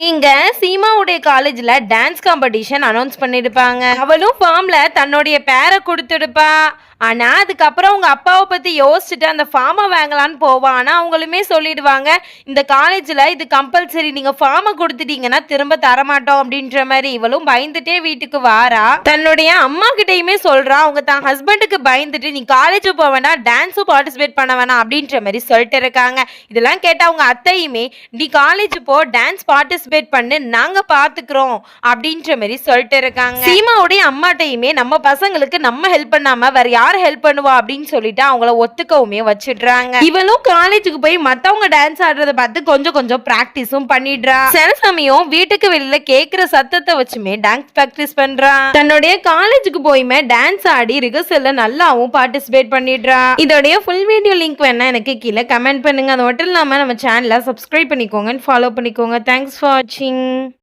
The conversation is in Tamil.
இங்க சீமாவுடைய காலேஜ்ல டான்ஸ் காம்படிஷன் அனௌன்ஸ் பண்ணிருப்பாங்க. அவளும் ஃபார்ம்ல தன்னுடைய பேரை கொடுத்துடுப்பா ஆனால் அதுக்கப்புறம் அவங்க அப்பாவை பற்றி யோசிச்சுட்டு அந்த ஃபார்மை வாங்கலான்னு போவான் ஆனால் அவங்களுமே சொல்லிடுவாங்க இந்த காலேஜில் இது கம்பல்சரி நீங்கள் ஃபார்மை கொடுத்துட்டீங்கன்னா திரும்ப தரமாட்டோம் அப்படின்ற மாதிரி. இவளும் பயந்துட்டே வீட்டுக்கு வாரா. தன்னுடைய அம்மா கிட்டேயுமே சொல்கிறா அவங்க தான் ஹஸ்பண்டுக்கு பயந்துட்டு நீ காலேஜ் போக வேணாம் டான்ஸும் பார்ட்டிசிபேட் பண்ண வேணாம் அப்படின்ற மாதிரி சொல்லிட்டு இருக்காங்க. இதெல்லாம் கேட்டால் அவங்க அத்தையுமே நீ காலேஜ் போ டான்ஸ் பார்ட்டிசிபேட் பண்ணு நாங்கள் பார்த்துக்குறோம் அப்படின்ற மாதிரி சொல்லிட்டு இருக்காங்க. சீமாவுடைய அம்மாட்டையுமே நம்ம பசங்களுக்கு நம்ம ஹெல்ப் பண்ணாமல் வேறு யார் ஹெல்ப் பண்ணுவா அப்படின்னு சொல்லிட்டு அவங்கள ஒத்துக்கவுமே வச்சிடுறாங்க. இவளும் காலேஜுக்கு போய் மத்தவங்க டான்ஸ் ஆடுறத பார்த்து கொஞ்சம் கொஞ்சம் பிராக்டிஸும் பண்ணிடுறா. சில சமயம் வீட்டுக்கு வெளியில கேக்குற சத்தத்தை வச்சுமே டான்ஸ் பிராக்டிஸ் பண்றா. தன்னுடைய காலேஜுக்கு போயுமே டான்ஸ் ஆடி ரிகர்சல்ல நல்லாவும் பார்ட்டிசிபேட் பண்ணிடுறா. இதோடைய ஃபுல் வீடியோ லிங்க் வேணா எனக்கு கீழே கமெண்ட் பண்ணுங்க. அது மட்டும் இல்லாம நம்ம சேனலை சப்ஸ்கிரைப் பண்ணிக்கோங்க ஃபாலோ பண்ணிக்கோங்க. தேங்க்ஸ் ஃபார் வாட்சிங்